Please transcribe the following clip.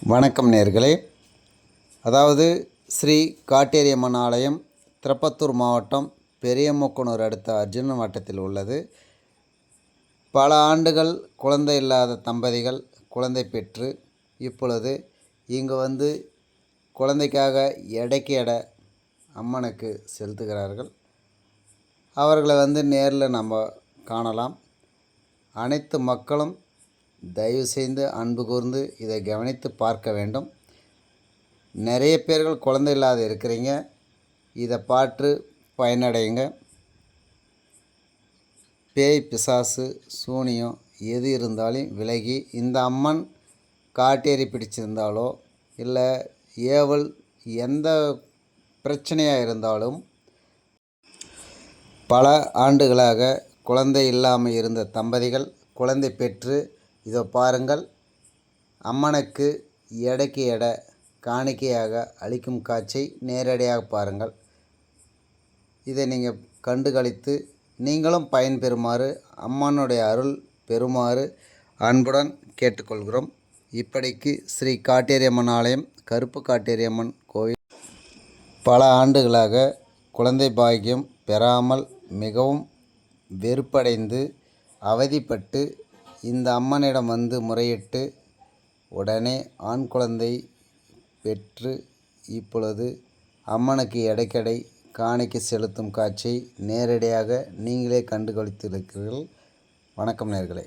வணக்கம் நேர்களே. அதாவது ஸ்ரீ காட்டேரியம்மன் ஆலயம் திருப்பத்தூர் மாவட்டம் பெரியமுக்கனூர் அடுத்த அர்ஜுனன் வட்டத்தில் உள்ளது. பல ஆண்டுகள் குழந்தை இல்லாத தம்பதிகள் குழந்தை பெற்று இப்பொழுது இங்கு வந்து குழந்தைக்காக எடைக்கு எடை அம்மனுக்கு செலுத்துகிறார்கள். அவர்களை வந்து நேரில் நம்ம காணலாம். அனைத்து மக்களும் தயவு செய்து அன்பு கூர்ந்து இதை கவனித்து பார்க்க வேண்டும். நிறைய பேர்கள் குழந்தை இல்லாத இருக்கிறீங்க. இதை பார்த்து பயனடையுங்க. பேய் பிசாசு சூனியம் எது இருந்தாலும் விலகி இந்த அம்மன் காட்டேரி பிடிச்சிருந்தாலோ இல்லை ஏவல் எந்த பிரச்சனையாக இருந்தாலும் பல ஆண்டுகளாக குழந்தை இல்லாமல் இருந்த தம்பதிகள் குழந்தை பெற்று இதோ பாருங்கள். அம்மனுக்கு எடைக்கு எடை காணிக்கையாக அளிக்கும் காட்சி நேரடியாக பாருங்கள். இதை நீங்கள் கண்டுகளித்து நீங்களும் பயன்பெறுமாறு அம்மனுடைய அருள் பெறுமாறு அன்புடன் கேட்டுக்கொள்கிறோம். இப்படிக்கு ஸ்ரீ காட்டேரியம்மன் ஆலயம் கருப்பு காட்டேரியம்மன் கோவில் பல ஆண்டுகளாக குழந்தை பாக்கியம் பெறாமல் மிகவும் வெறுப்படைந்து அவதிப்பட்டு இந்த அம்மனிடம் வந்து முறையிட்டு உடனே ஆண் குழந்தை பெற்று இப்பொழுது அம்மனுக்கு எடைக்கடை காணிக்கு செலுத்தும் காட்சியை நேரடியாக நீங்களே கண்டுகளித்திருக்கிறீர்கள். வணக்கம் நேர்களே.